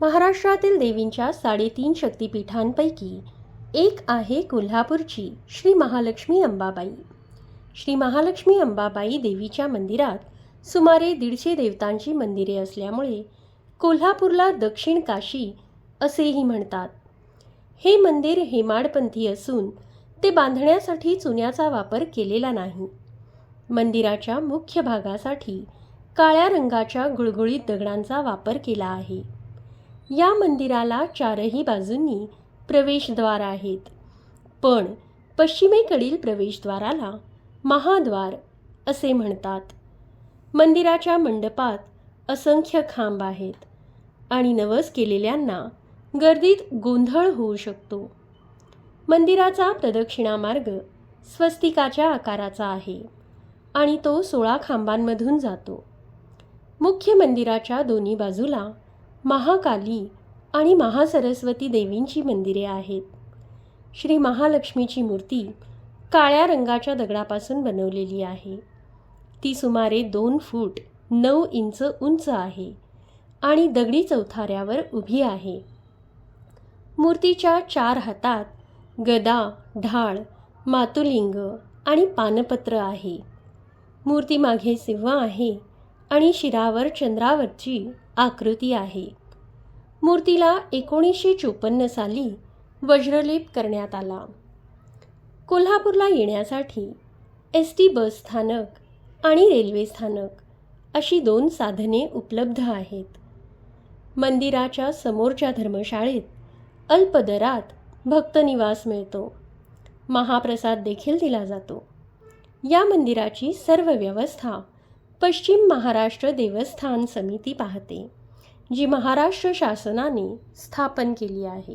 महाराष्ट्रातील देवींच्या साडेतीन शक्तिपीठांपैकी एक आहे कोल्हापूरची श्री महालक्ष्मी अंबाबाई. श्री महालक्ष्मी अंबाबाई देवीच्या मंदिरात सुमारे दीडशे देवतांची मंदिरे असल्यामुळे कोल्हापूरला दक्षिण काशी असेही म्हणतात. हे मंदिर हेमाडपंथी असून ते बांधण्यासाठी चुन्याचा वापर केलेला नाही. मंदिराच्या मुख्य भागासाठी काळ्या रंगाच्या गुळगुळीत दगडांचा वापर केला आहे. या मंदिराला चारही बाजूंनी प्रवेशद्वार आहेत. पण पश्चिमेकडील प्रवेशद्वाराला महाद्वार असे म्हणतात. मंदिराच्या मंडपात असंख्य खांब आहेत आणि नवस केलेल्यांना गर्दीत गोंधळ होऊ शकतो. मंदिराचा प्रदक्षिणा मार्ग स्वस्तिकाच्या आकाराचा आहे आणि तो सोळा खांबांमधून जातो. मुख्य मंदिराच्या दोन्ही बाजूला महाकाली आणि महासरस्वती देवींची मंदिरे आहेत. श्री महालक्ष्मीची मूर्ती काळ्या रंगाच्या दगडापासून बनवलेली आहे. ती सुमारे दोन फूट नऊ इंच उंच आहे आणि दगडी चौथाऱ्यावर उभी आहे. मूर्तीच्या चार हातात गदा ढाळ मातुलिंग आणि पानपत्र आहे. मूर्तीमागे सिंह आहे. आणि शिरावर चंद्रावरची आकृती आहे. मूर्तीला एकोणीसशे चोपन्न साली वज्रलेप करण्यात आला. कोल्हापूरला येण्यासाठी एस टी बस स्थानक आणि रेल्वे स्थानक अशी दोन साधने उपलब्ध आहेत. मंदिराच्या समोरच्या धर्मशाळेत अल्पदरात भक्तनिवास मिळतो. महाप्रसाद देखील दिला जातो. या मंदिराची सर्व व्यवस्था पश्चिम महाराष्ट्र देवस्थान समिती पाहते जी महाराष्ट्र शासनाने स्थापन केली आहे.